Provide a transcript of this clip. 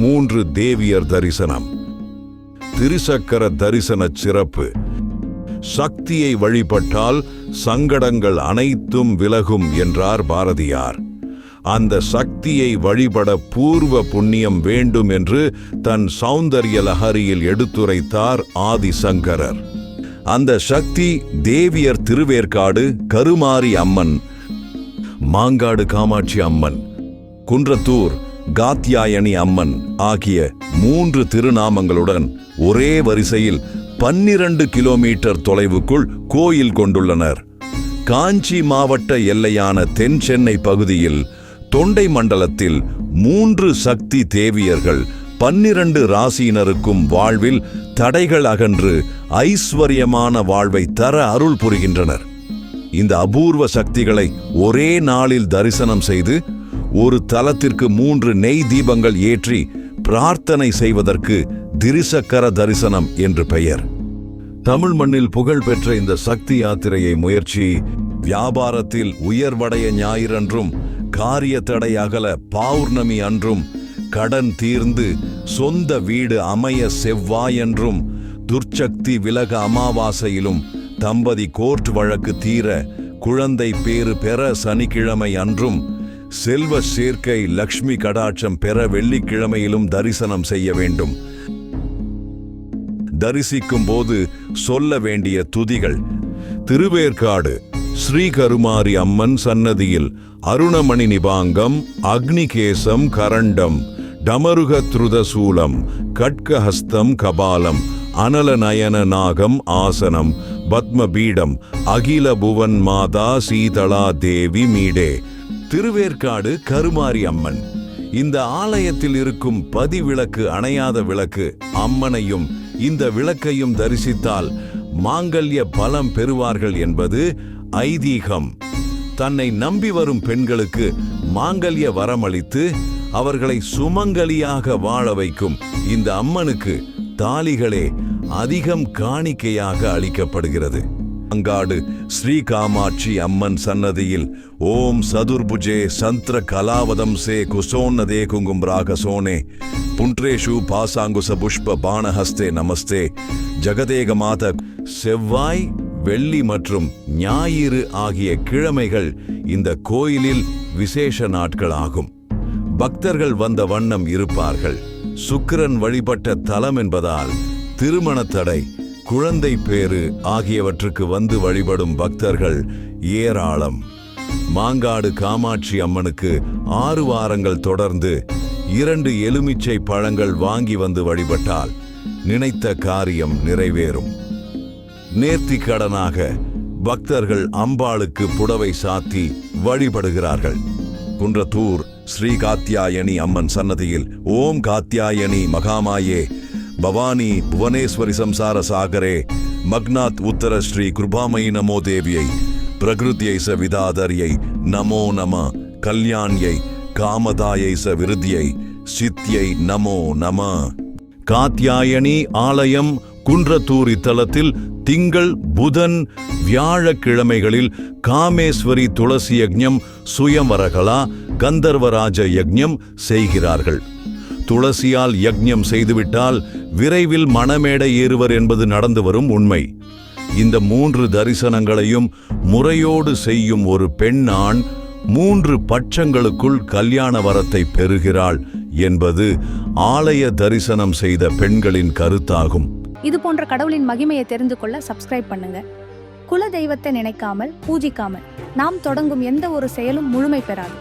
மூன்று தேவியர் தரிசனம். திருசக்கர தரிசன சிறப்பு. சக்தியை வழிபட்டால் சங்கடங்கள் அனைத்தும் விலகும் என்றார் பாரதியார். அந்த சக்தியை வழிபட பூர்வ புண்ணியம் வேண்டும் என்று தன் சௌந்தர்ய லஹரியில் எடுத்துரைத்தார் ஆதிசங்கரர். அந்த சக்தி தேவியர் திருவேற்காடு கருமாரி அம்மன் மாங்காடு காமாட்சி அம்மன் குன்றத்தூர் காத்தியாயணி அம்மன் ஆகிய மூன்று திருநாமங்களுடன் ஒரே வரிசையில் பன்னிரண்டு கிலோமீட்டர் தொலைவுக்குள் கோயில் கொண்டுள்ளனர். காஞ்சி மாவட்ட எல்லையான தென் சென்னை பகுதியில் தொண்டை மண்டலத்தில் மூன்று சக்தி தேவியர்கள் பன்னிரண்டு ராசியினருக்கும் வாழ்வில் தடைகள் அகன்று ஐஸ்வர்யமான வாழ்வை தர அருள் புரிகின்றனர். இந்த அபூர்வ சக்திகளை ஒரே நாளில் தரிசனம் செய்து ஒரு தலத்திற்கு மூன்று நெய் தீபங்கள் ஏற்றி பிரார்த்தனை செய்வதற்கு திரிசக்கர தரிசனம் என்று பெயர். தமிழ் மண்ணில் புகழ் பெற்ற இந்த சக்தி யாத்திரையை முயற்சி வியாபாரத்தில் உயர்வடைய ஞாயிறன்றும் காரிய தடை அகல பௌர்ணமி அன்றும் கடன் தீர்ந்து சொந்த வீடு அமைய செவ்வாயன்றும் துர்ச்சக்தி விலக அமாவாசையிலும் தம்பதி கோர்ட் வழக்கு தீர குழந்தை பேறு பெற சனிக்கிழமை அன்றும் செல்வ சேர்க்கை லக்ஷ்மி கடாட்சம் பெற வெள்ளிக்கிழமையிலும் தரிசனம் செய்ய வேண்டும். தரிசிக்கும் போது சொல்ல வேண்டிய துதிகள். திருவேற்காடு ஸ்ரீ கருமாரி அம்மன் சன்னதியில் அருணமணி நிபாங்கம் அக்னிகேசம் கரண்டம் டமருக திருதசூலம் கட்கஹஸ்தம் கபாலம் அனல நயன நாகம் ஆசனம் பத்மபீடம் அகில புவன் மாதா சீதளா தேவி மீடே. திருவேற்காடு கருமாரி அம்மன் இந்த ஆலயத்தில் இருக்கும் பதிவிளக்கு அணையாத விளக்கு அம்மனையும் இந்த விளக்கையும் தரிசித்தால் மாங்கல்ய பலம் பெறுவார்கள் என்பது ஐதீகம். தன்னை நம்பி வரும் பெண்களுக்கு மாங்கல்ய வரமளித்து அவர்களை சுமங்கலியாக வாழ வைக்கும் இந்த அம்மனுக்கு தாலிகளே அதிகம் காணிக்கையாக அளிக்கப்படுகிறது. அங்காடு ஸ்ரீ காமாட்சி அம்மன் சன்னதியில். ஓம் சதுர்புஜே சந்திர கலாவதம் சே குசோன்னதே குங்கும் ராகசோனே. புன்றேஷு பாசாங்குச புஷ்ப பானஹஸ்தே நமஸ்தே. ஜகதேக மாத செவ்வாய் வெள்ளி மற்றும் ஞாயிறு ஆகிய கிழமைகள் இந்த கோயிலில் விசேஷ நாட்களாகும். பக்தர்கள் வந்த வண்ணம் இருப்பார்கள். சுக்கிரன் வழிபட்ட தலம் என்பதால் திருமண தடை குழந்தை பேறு ஆகியவற்றுக்கு வந்து வழிபடும் பக்தர்கள் ஏராளம். மாங்காடு காமாட்சி அம்மனுக்கு ஆறு வாரங்கள் தொடர்ந்து இரண்டு எலுமிச்சை பழங்கள் வாங்கி வந்து வழிபட்டால் நினைத்த காரியம் நிறைவேறும். நேர்த்தி கடனாக பக்தர்கள் அம்பாளுக்கு புடவை சாத்தி வழிபடுகிறார்கள். குன்றத்தூர் ஸ்ரீ காத்தியாயணி அம்மன் சன்னதியில் ஓம் காத்தியாயணி மகாமாயே பவானி புவனேஸ்வரி சம்சார சாகரே மக்னாத் உத்தர ஸ்ரீ கிருபாமயி நமோ தேவியை பிரகிருத்தியை ச விதாதரியை நமோ நம கல்யாண்யை காமதாயை ச விருதியை சித்தியை நமோ நம. காத்தியாயணி ஆலயம் குன்றத்தூர் இத்தலத்தில் திங்கள் புதன் வியாழக்கிழமைகளில் காமேஸ்வரி துளசி யஜ்யம் சுயமரகலா கந்தர்வராஜ யஜ்யம் செய்கிறார்கள். துளசியால் யஜ்ஞம் செய்துவிட்டால் விரைவில் மணமேடை ஏறுவர் என்பது நடந்து வரும் உண்மை. இந்த மூன்று தரிசனங்களையும் முறையோடு செய்யும் ஒரு பெண்ணான் மூன்று பட்சங்களுக்குள் கல்யாண வரத்தை பெறுகிறாள் என்பது ஆலய தரிசனம் செய்த பெண்களின் கருத்தாகும். இது போன்ற கடவுளின் மகிமையை தெரிந்து கொள்ள சப்ஸ்கிரைப் பண்ணுங்க. குல தெய்வத்தை நினைக்காமல் பூஜிக்காமல் நாம் தொடங்கும் எந்த ஒரு செயலும் முழுமை பெறாது.